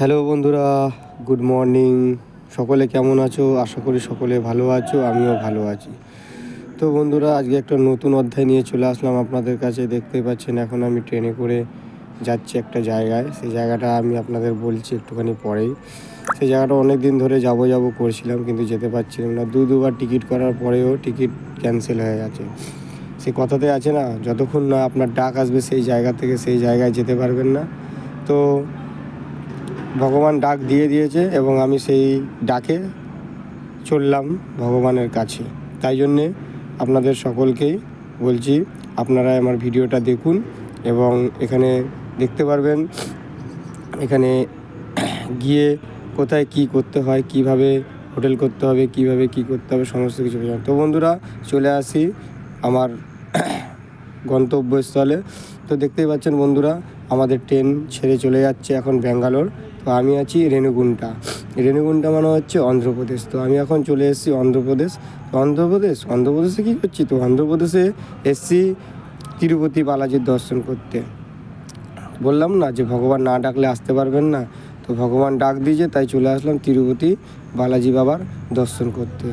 Hello বন্ধুরা, good morning. সকলে কেমন আছো? আশা করি সকলে ভালো আছো, আমিও ভালো আছি। তো বন্ধুরা, আজকে একটা নতুন অধ্যায় নিয়ে চলে আসলাম আপনাদের কাছে। দেখতেই পাচ্ছেন, এখন আমি ট্রেনে করে যাচ্ছি একটা জায়গায়। সেই জায়গাটা আমি আপনাদের বলছি একটুখানি পরেই। সেই জায়গাটা অনেক দিন ধরে যাব যাব করছিলাম, কিন্তু যেতে পারছিলাম না। দু দুবার টিকিট করার পরেও টিকিট ক্যান্সেল হয়ে গেছে। সে কথাতে আছে না, যতক্ষণ না আপনার ডাক আসবে সেই জায়গা থেকে সেই জায়গায় যেতে পারবেন না। তো ভগবান ডাক দিয়ে দিয়েছে এবং আমি সেই ডাকে চললাম ভগবানের কাছে। তাই জন্যে আপনাদের সকলকেই বলছি আপনারা আমার ভিডিওটা দেখুন এবং এখানে দেখতে পারবেন, এখানে গিয়ে কোথায় কি করতে হয়, কীভাবে হোটেল করতে হবে, কীভাবে কি করতে হবে, সমস্ত কিছু। তো বন্ধুরা, চলে আসি আমার গন্তব্যস্থলে। তো দেখতেই পাচ্ছেন বন্ধুরা, আমাদের ট্রেন ছেড়ে চলে যাচ্ছে এখন ব্যাঙ্গালোর। তো আমি আছি রেণুগুন্টা রেণুগুন্টা মানে হচ্ছে অন্ধ্রপ্রদেশ। তো আমি এখন চলে এসেছি অন্ধ্রপ্রদেশ। তো অন্ধ্রপ্রদেশ, অন্ধ্রপ্রদেশে কী করছি তো? অন্ধ্রপ্রদেশে এসছি তিরুপতি বালাজির দর্শন করতে। বললাম না যে ভগবান না ডাকলে আসতে পারবেন না। তো ভগবান ডাক দিয়েছে, তাই চলে আসলাম তিরুপতি বালাজি বাবার দর্শন করতে।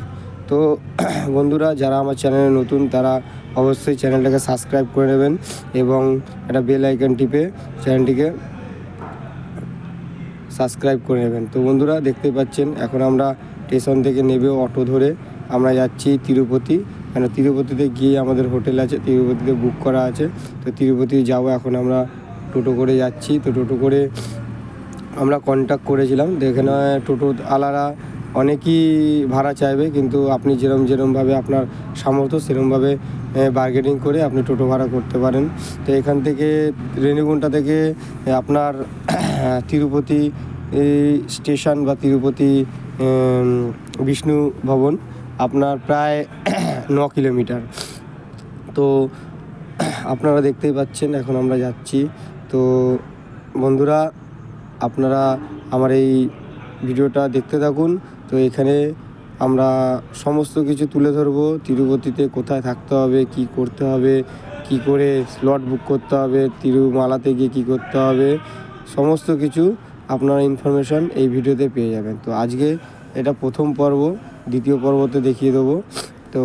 তো বন্ধুরা, যারা আমার চ্যানেলে নতুন, তারা অবশ্যই চ্যানেলটাকে সাবস্ক্রাইব করে নেবেন এবং একটা বেল আইকন টিপে চ্যানেলটিকে সাবস্ক্রাইব করে নেবেন। তো বন্ধুরা দেখতে পাচ্ছেন, এখন আমরা স্টেশন থেকে নেবে অটো ধরে আমরা যাচ্ছি তিরুপতি। কেন, তিরুপতিতে গিয়ে আমাদের হোটেল আছে, তিরুপতিতে বুক করা আছে। তো তিরুপতি যাব এখন আমরা টোটো করে যাচ্ছি। তো টোটো করে আমরা কন্ট্যাক্ট করেছিলাম। এখানে টোটো আলারা অনেকই ভাড়া চাইবে, কিন্তু আপনি যেরম যেরমভাবে আপনার সামর্থ্য, সেরমভাবে বার্গেনিং করে আপনি টোটো ভাড়া করতে পারেন। তো এখান থেকে রেণিগুন্টা থেকে আপনার তিরুপতি, এই স্টেশন বা তিরুপতি বিষ্ণু ভবন আপনার প্রায় ন কিলোমিটার। তো আপনারা দেখতেই পাচ্ছেন, এখন আমরা যাচ্ছি। তো বন্ধুরা, আপনারা আমার এই ভিডিওটা দেখতে থাকুন। তো এখানে আমরা সমস্ত কিছু তুলে ধরবো, তিরুপতিতে কোথায় থাকতে হবে, কি করতে হবে, কি করে স্লট বুক করতে হবে, তিরুমালাতে গিয়ে কী করতে হবে। সমস্ত কিছু আপনারা ইনফরমেশান এই ভিডিওতে পেয়ে যাবেন। তো আজকে এটা প্রথম পর্ব, দ্বিতীয় পর্বতে দেখিয়ে দেবো। তো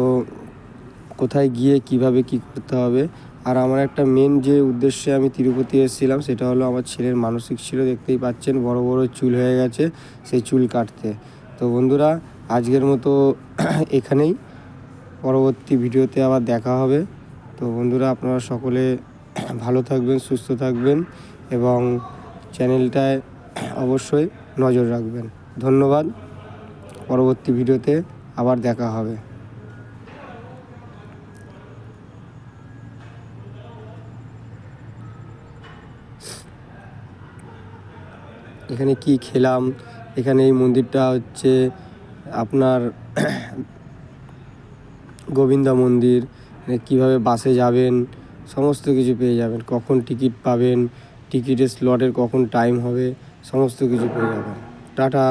কোথায় গিয়ে কীভাবে কি করতে হবে। আর আমার একটা মেন যে উদ্দেশ্যে আমি তিরুপতি এসেছিলাম, সেটা হলো আমার ছেলের মানসিক ছিল, দেখতেই পাচ্ছেন বড় বড় চুল হয়ে গেছে সেই চুল কাটতে। তো বন্ধুরা, আজকের মতো এখানেই। পরবর্তী ভিডিওতে আবার দেখা হবে। তো বন্ধুরা, আপনারা সকলে ভালো থাকবেন, সুস্থ থাকবেন, এবং চ্যানেলটায় অবশ্যই নজর রাখবেন। ধন্যবাদ। পরবর্তী ভিডিওতে আবার দেখা হবে। এখানে কি খেলাম? এখানে এই মন্দিরটা হচ্ছে আপনার গোবিন্দা মন্দির। কীভাবে বাসে যাবেন? সমস্ত কিছু পেয়ে যাবেন। কখন টিকিট পাবেন? টিকিটের স্লটের কখন টাইম হবে সমস্ত কিছু পেয়ে যাবেন টাটা।